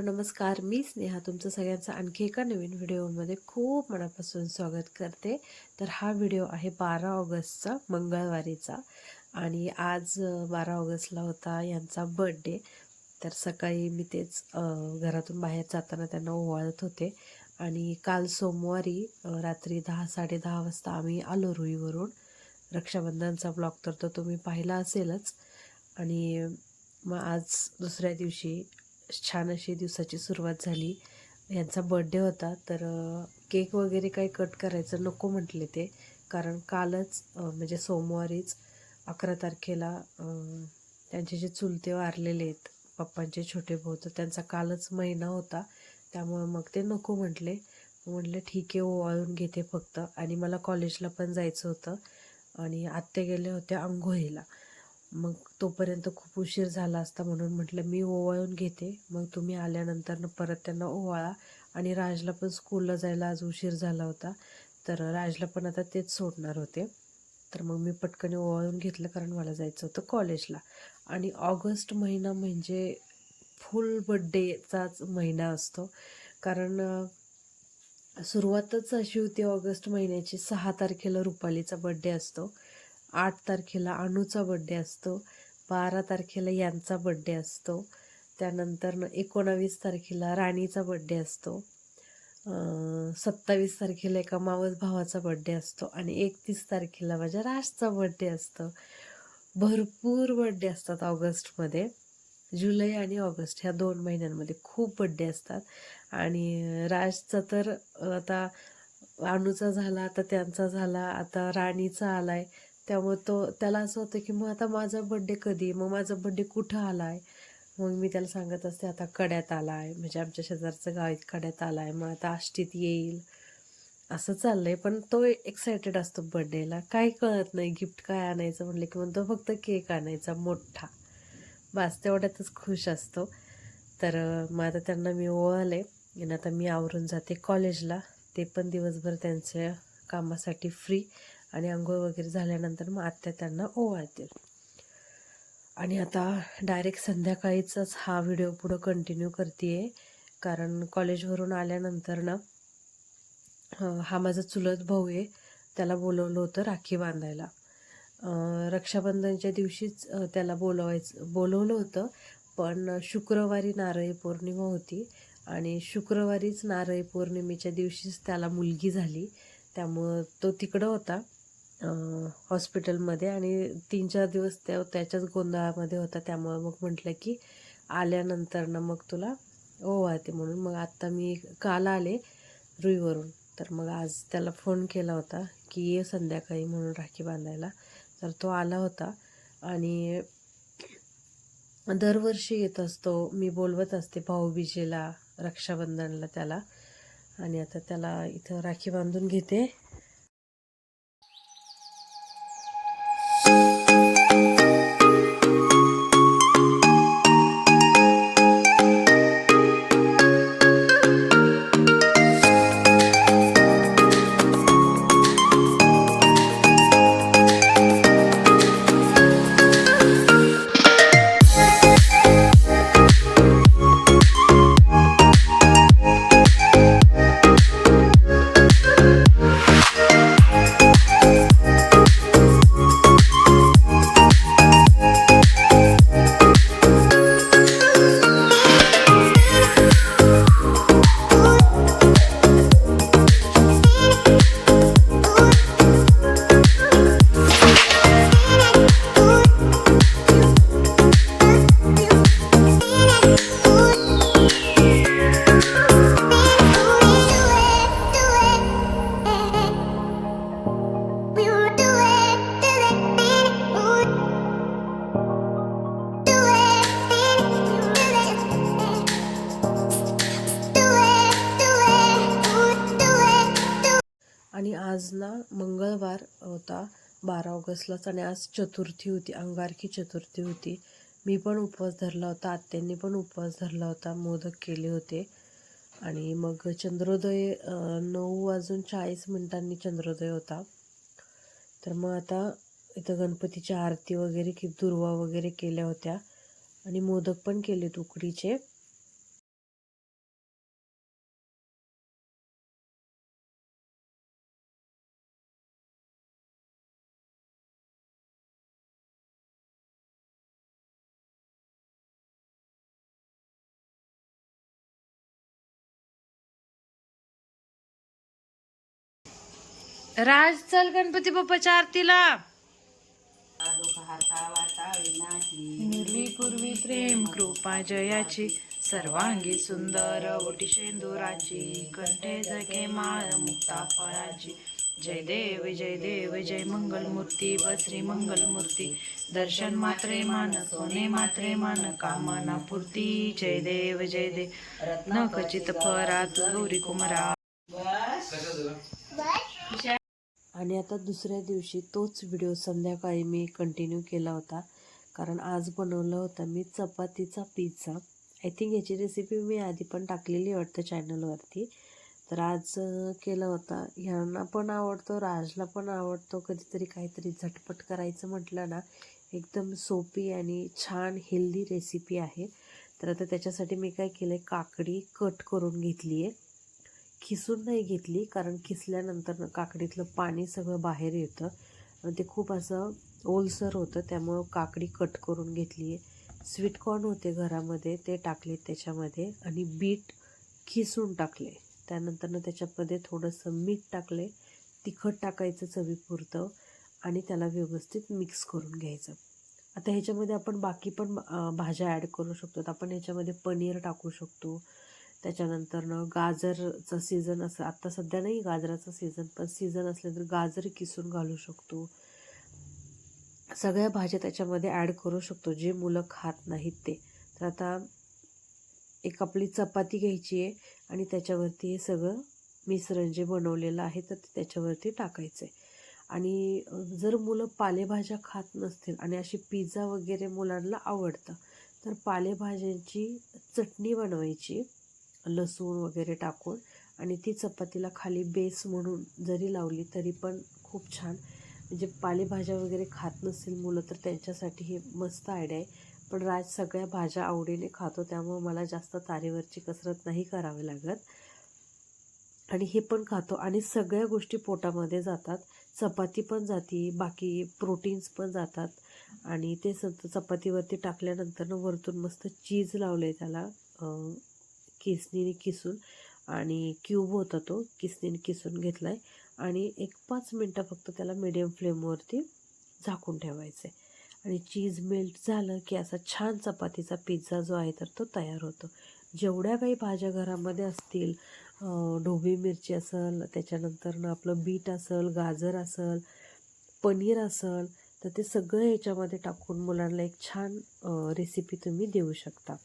Hello नमस्कार मी स्नेहा तुमचं सगळ्यांचं आणखी एका नवीन व्हिडिओमध्ये खूप मनापासून स्वागत करते. तर हा व्हिडिओ आहे बारा ऑगस्टचा मंगळवारीचा आणि आज बारा ऑगस्टला होता यांचा बर्थडे. तर सकाळी मी तेच घरातून बाहेर जाताना त्यांना ओवाळत होते आणि काल सोमवारी रात्री दहा साडेदहा वाजता आम्ही आलो रुईवरून. रक्षाबंधनचा ब्लॉग तर तो तुम्ही पाहिला असेलच आणि मग आज दुसऱ्या दिवशी छान अशी दिवसाची सुरुवात झाली. यांचा बड्डे होता तर केक वगैरे काही कट करायचं नको म्हटले ते. कारण कालच म्हणजे सोमवारीच अकरा तारखेला त्यांचे जे चुलते वारलेले आहेत पप्पांचे छोटे भाऊ तर त्यांचा कालच महिना होता. त्यामुळे मग ते नको म्हटले. म्हटलं ठीक आहे ओवाळून घेते फक्त. आणि मला कॉलेजला पण जायचं होतं. आणि आत्ते गेले होते आंघोळीला. मग तोपर्यंत खूप उशीर झाला असता म्हणून म्हटलं मी ओवाळून घेते. मग तुम्ही आल्यानंतर परत त्यांना ओवाळा. आणि राजला पण स्कूलला जायला आज उशीर झाला होता. तर राजला पण आता तेच सोडणार होते. तर मग मी पटकन ओवाळून घेतलं कारण मला जायचं होतं कॉलेजला. आणि ऑगस्ट महिना म्हणजे फुल बड्डेचाच महिना असतो. कारण सुरुवातच अशी होती ऑगस्ट महिन्याची. सहा तारखेला रुपालीचा बड्डे असतो. आठ तारखेला अणूचा बड्डे असतो बारा तारखेला यांचा बड्डे असतो त्यानंतर एकोणावीस तारखेला राणीचा बड्डे असतो सत्तावीस तारखेला एका मावस भावाचा बड्डे असतो आणि एकतीस तारखेला माझ्या राजचा बड्डे असतो. भरपूर बड्डे असतात ऑगस्टमध्ये. जुलै आणि ऑगस्ट ह्या दोन महिन्यांमध्ये खूप बड्डे असतात. आणि राजचा तर आता अणूचा झाला आता त्यांचा झाला आता राणीचा आला आहे त्यामुळे तो त्याला असं होतं की मग आता माझा बड्डे कधी? मग माझा बड्डे कुठं आलाय? मग मी त्याला सांगत असते आता कड्यात आलाय. म्हणजे आमच्या शेजारचं गाव कड्यात कड्यात आलाय. मग आता आष्टीत येईल. असं चाललंय. पण तो एक्सायटेड असतो बड्डेला काही कळत नाही. गिफ्ट काय आणायचं म्हटलं की म्हणतो फक्त केक आणायचा मोठा. बास तेवढ्यातच खुश असतो. तर मग आता त्यांना मी ओळले आणि आता मी आवरून जाते कॉलेजला ते पण दिवसभर त्यांच्या कामासाठी फ्री आणि आंघोळ वगैरे झाल्यानंतर मग आत्या त्यांना ओवाळतील. आणि आता डायरेक्ट संध्याकाळीचाच हा व्हिडिओ पुढं कंटिन्यू करते कारण कॉलेजवरून आल्यानंतर ना हा माझा चुलत भाऊ आहे. त्याला बोलवलं होतं राखी बांधायला. रक्षाबंधनच्या दिवशीच त्याला बोलवायचं बोलवलं होतं. पण शुक्रवारी नारळी पौर्णिमा होती आणि शुक्रवारीच नारळी पौर्णिमेच्या दिवशीच त्याला मुलगी झाली. त्यामुळं तो तिकडं होता. हॉस्पिटलमध्ये आणि तीन चार दिवस त्या त्याच्याच गोंधळामध्ये होता. त्यामुळं मग म्हटलं की आल्यानंतर ना मग तुला ओवाळते म्हणून. मग आत्ता मी काल आले रुईवरून. तर मग आज त्याला फोन केला होता की ये संध्याकाळी म्हणून राखी बांधायला. तर तो आला होता आणि दरवर्षी येत असतो. मी बोलवत असते भाऊबीजेला रक्षाबंधनला त्याला. आणि आता त्याला इथं राखी बांधून घेते. आज ना मंगळवार होता बारा ऑगस्टलाच आणि आज चतुर्थी होती अंगारकी चतुर्थी होती. मी पण उपवास धरला होता आत्यांनी पण उपवास धरला होता मोदक केले होते. आणि मग चंद्रोदय नऊ वाजून चाळीस मिनिटांनी चंद्रोदय होता. तर मग आता इथं गणपतीची आरती वगैरे की दुर्वा वगैरे केल्या होत्या. आणि मोदक पण केलेत उकडीचे. राज चल गणपती बाप्पाच्या आरतीला. निर्वी पूर्वी प्रेम कृपा जयाची सर्वांगी सुंदर ओटी शेंदुराची कंठे जगे माळ मुक्ता फळाची. जय देव जय देव जय मंगल मूर्ती बसरी मंगल मूर्ती दर्शन मात्रे मान सोने मात्रे मान कामना पूर्ती. जय देव जय देव. रत्न खचित फरा गौरी कुमरा. आणि आता दुसऱ्या दिवशी तोच व्हिडिओ संध्याकाळी मी कंटिन्यू केला होता. कारण आज बनवलं होतं मी चपातीचा पिझ्झा आय थिंक याची रेसिपी मी आधी पण टाकलेली वाटतं चॅनलवरती तर आज केलं केला होता. ह्यांना पण आवडतो राजला पण आवडतो. कधीतरी काहीतरी झटपट करायचं म्हटलं ना एकदम सोपी आणि छान हेल्दी रेसिपी आहे. तर आता त्याच्यासाठी मी काय केलं आहे काकडी कट करून घेतली आहे खिसून नाही घेतली कारण खिसल्यानंतर काकडीतलं पाणी सगळं बाहेर येतं. आणि ते खूप असं ओलसर होतं त्यामुळं काकडी कट करून घेतली. आहे स्वीटकॉर्न होते घरामध्ये ते टाकले त्याच्यामध्ये आणि बीट खिसून टाकले. त्यानंतरनं त्याच्यामध्ये थोडंसं मीठ टाकले तिखट टाकायचं चवीपुरतं आणि त्याला व्यवस्थित मिक्स करून घ्यायचं. आता ह्याच्यामध्ये आपण बाकी पण भाज्या ॲड करू शकतो. आपण ह्याच्यामध्ये पनीर टाकू शकतो. त्याच्यानंतरनं गाजरचं सीझन असं आत्ता सध्या नाही गाजराचं सीझन पण सीझन असलं तर गाजर किसून घालू शकतो. सगळ्या भाज्या त्याच्यामध्ये ॲड करू शकतो जे मुलं खात नाहीत ते. तर आता एक आपली चपाती घ्यायची आहे आणि त्याच्यावरती हे सगळं मिश्रण जे बनवलेलं आहे तर ते त्याच्यावरती टाकायचं आहे आणि जर मुलं पालेभाज्या खात नसतील आणि अशी पिझ्झा वगैरे मुलांना आवडतं तर पालेभाज्यांची चटणी बनवायची. लसूण वगैरे टाकून आणि ती चपातीला खाली बेस म्हणून जरी लावली तरी पण खूप छान. म्हणजे पालेभाज्या वगैरे खात नसतील मुलं तर त्यांच्यासाठी हे मस्त आयडिया आहे. पण राज सगळ्या भाज्या आवडीने खातो त्यामुळं मला जास्त तारेवरची कसरत नाही करावी लागत. आणि हे पण खातो. आणि सगळ्या गोष्टी पोटामध्ये जातात. चपाती पण जाती बाकी प्रोटीन्स पण जातात. आणि ते स चपातीवरती टाकल्यानंतर वरतून मस्त चीज लावलं आहे त्याला किसनीने किसून आणि क्यूब होता तो किसनीने किसून घेतला आहे आणि एक पाच मिनटं फक्त त्याला मिडियम फ्लेमवरती झाकून ठेवायचं आहे आणि चीज मेल्ट झालं की असा छान चपातीचा पिझ्झा जो आहे तर तो तयार होतो. जेवढ्या काही भाज्या घरामध्ये असतील ढोबी मिरची असेल त्याच्यानंतर आपलं बीट असेल गाजर असेल पनीर असेल तर ते सगळं याच्यामध्ये टाकून मुलांना एक छान रेसिपी तुम्ही देऊ शकता.